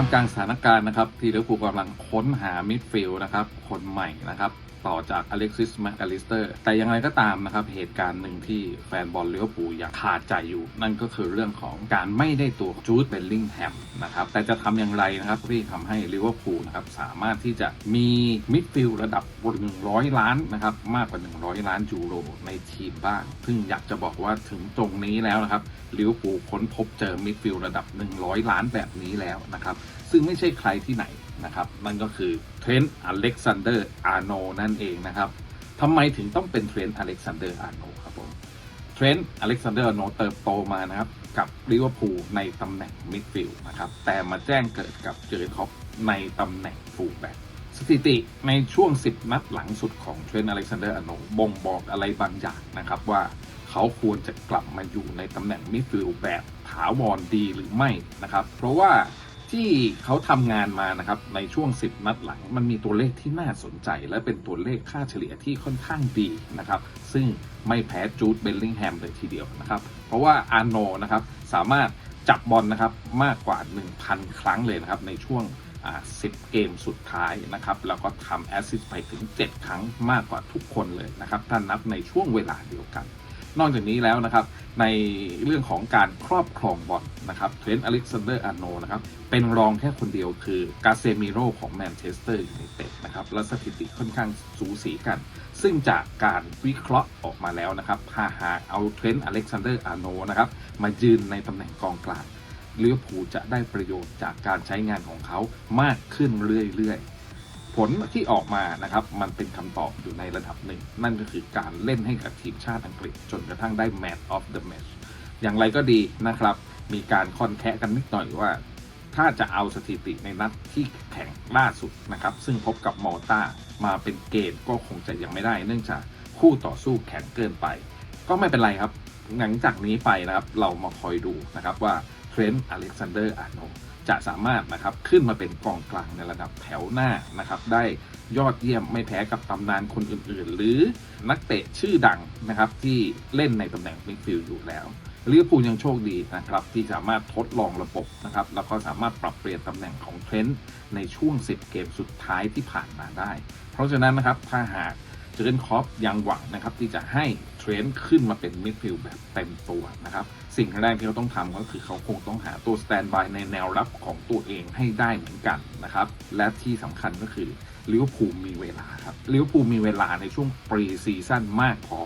ามกลางสถานการณ์นะครับ ที่ลิเวอร์พูลกำลังค้นหามิดฟิลด์นะครับ คนใหม่นะครับ ต่อจากอเล็กซิสแมคอลิสเตอร์ แต่อย่างไรก็ตามนะครับ เหตุการณ์หนึ่งที่แฟนบอลลิเวอร์พูลอยากขาดใจอยู่ นั่นก็คือเรื่องของการไม่ได้ตัวจูดเบลลิงแฮมนะครับ แต่จะทำอย่างไรนะครับที่ทำให้ลิเวอร์พูลนะครับสามารถที่จะมีมิดฟิลด์ระดับ100ล้านนะครับมากกว่า 100 ล้านยูโรในทีมบ้าง ซึ่งอยากจะบอกว่าถึงตรงนี้แล้วนะครับลิเวอร์พูลค้นพบเจอมิดฟิลด์ระดับ 100 ล้านแบบนี้แล้วนะครับซึ่งไม่ใช่ใครที่ไหนนะครับนั่นก็คือเทรนต์อเล็กซานเดอร์อาร์โนนั่นเองนะครับทำไมถึงต้องเป็นเทรนต์อเล็กซานเดอร์อาร์โนครับผมเทรนต์อเล็กซานเดอร์อาร์โนเติบโตมานะครับกับลิเวอร์พูลในตำแหน่งมิดฟิลด์นะครับแต่มาแจ้งเกิดกับเจอร์คอปในตำแหน่งฟูลแบ็กสถิติในช่วง 10 นัดหลังสุดของเทรนต์อเล็กซานเดอร์อาร์โนบ่งบอกอะไรบางอย่างนะครับว่าเขาควรจะกลับมาอยู่ในตำแหน่งมิดฟิลด์แบบถาวรดีหรือไม่นะครับเพราะว่า ที่เขาทำงานมานะครับในช่วง 10 นัดหลัง มันมีตัวเลขที่น่าสนใจ และเป็นตัวเลขค่าเฉลี่ยที่ค่อนข้างดีนะครับ ซึ่งไม่แพ้จูดเบลลิงแฮมเลยทีเดียวนะครับ เพราะว่าอาร์โนนะครับสามารถจับบอลนะครับมากกว่า 1,000 ครั้งเลยนะครับในช่วง 10 เกมสุดท้ายนะครับแล้วก็ทำแอสซิสต์ไปถึง 7 ครั้งมากกว่าทุกคนเลยนะครับถ้านับในช่วงเวลาเดียวกัน นอกจากนี้แล้วนะครับ ในเรื่องของการครอบครองบอลนะครับเทรนต์อเล็กซานเดอร์อาร์โนนะครับเป็นรองแค่คนเดียวคือกาเซมิโรของแมนเชสเตอร์ยูไนเต็ดนะครับและสถิติค่อนข้างสูสีกัน ซึ่งจากการวิเคราะห์ออกมาแล้วนะครับถ้าหากเอาเทรนต์อเล็กซานเดอร์อาร์โนนะครับมายืนในตำแหน่งกองกลางลิเวอร์พูลจะได้ประโยชน์จากการใช้งานของเขามากขึ้นเรื่อยๆ ผลที่ออกมานะครับมันเป็นคำตอบอยู่ในระดับหนึ่ง นั่นก็คือการเล่นให้กับทีมชาติอังกฤษ จนกระทั่งได้ Man of the Match อย่างไรก็ดีนะครับ มีการคอนแคะกันนิดหน่อยว่า ถ้าจะเอาสถิติในนัดที่แข่งล่าสุดนะครับ ซึ่งพบกับมอลตามาเป็นเกณฑ์ก็คงจะยังไม่ได้ เนื่องจากคู่ต่อสู้แข็งเกินไป ก็ไม่เป็นไรครับ หลังจากนี้ไปนะครับเรามาคอยดูนะครับว่าเทรนต์อเล็กซานเดอร์อาร์โน จะสามารถนะครับขึ้นมาเป็นกองกลางในระดับแถวหน้านะครับ ได้ยอดเยี่ยมไม่แพ้กับตำนานคนอื่นๆ หรือนักเตะชื่อดังนะครับที่เล่นในตำแหน่งมิดฟิลด์อยู่แล้วลิเวอร์พูลยังโชคดีนะครับที่สามารถทดลองระบบนะครับแล้วก็สามารถปรับเปลี่ยนตำแหน่งของเทรนต์ในช่วง 10 เกมสุดท้ายที่ผ่านมาได้ เพราะฉะนั้นนะครับถ้าหาก เจอร์เกนคอปยังหวังนะครับที่จะให้เทรนด์ขึ้นมาเป็นมิดฟิลด์แบบเต็มตัวนะครับ สิ่งแรกที่เขาต้องทำก็คือเขาคงต้องหาตัวสแตนบายในแนวรับของตัวเองให้ได้เหมือนกันนะครับ และที่สำคัญก็คือลิเวอร์พูลมีเวลาครับลิเวอร์พูลมีเวลาในช่วงปรีซีซั่นมากพอ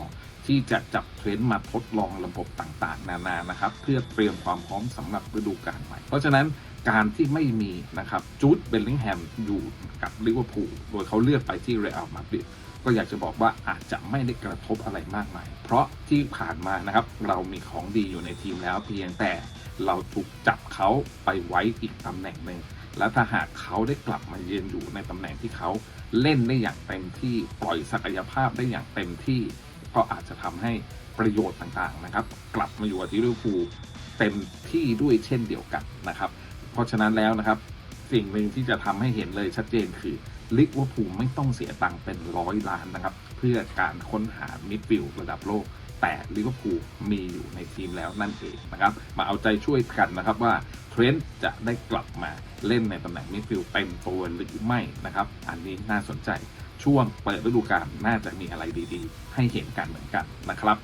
ที่จะจับเทรนด์มาทดลองระบบต่างๆ นานานะครับ เพื่อเตรียมความพร้อมสำหรับฤดูกาลใหม่ เพราะฉะนั้นการที่ไม่มีนะครับจูดเบลลิงแฮมอยู่กับลิเวอร์พูลโดยเขาเลือกไปที่เรอัลมาดริด ก็อยากจะบอกว่าอาจจะไม่ได้กระทบอะไรมากมาย เพราะที่ผ่านมานะครับ เรามีของดีอยู่ในทีมแล้วเพียงแต่เราถูกจับเขาไปไว้อีกตำแหน่งหนึ่งและถ้าหากเขาได้กลับมาเยืนอยู่ในตำแหน่งที่เขาเล่นได้อย่างเต็มที่ปล่อยศักยภาพได้อย่างเต็มที่ ก็อาจจะทำให้ประโยชน์ต่างๆนะครับ กลับมาอยู่กับที่ลิเวอร์พูลเต็มที่ด้วยเช่นเดียวกันนะครับ เพราะฉะนั้นแล้วนะครับ สิ่งหนึ่งที่จะทำให้เห็นเลยชัดเจนคือลิเวอร์พูลไม่ต้องเสียตังค์เป็นร้อยล้านนะครับ เพื่อการค้นหามิดฟิลด์ระดับโลก แต่ลิเวอร์พูลมีอยู่ในทีมแล้วนั่นเองนะครับ มาเอาใจช่วยกันนะครับว่าเทรนต์จะได้กลับมาเล่นในตำแหน่งมิดฟิลด์เต็มตัวหรือไม่นะครับ อันนี้น่าสนใจช่วงเปิดฤดูกาลน่าจะมีอะไรดีๆ ให้เห็นกันเหมือนกันนะครับ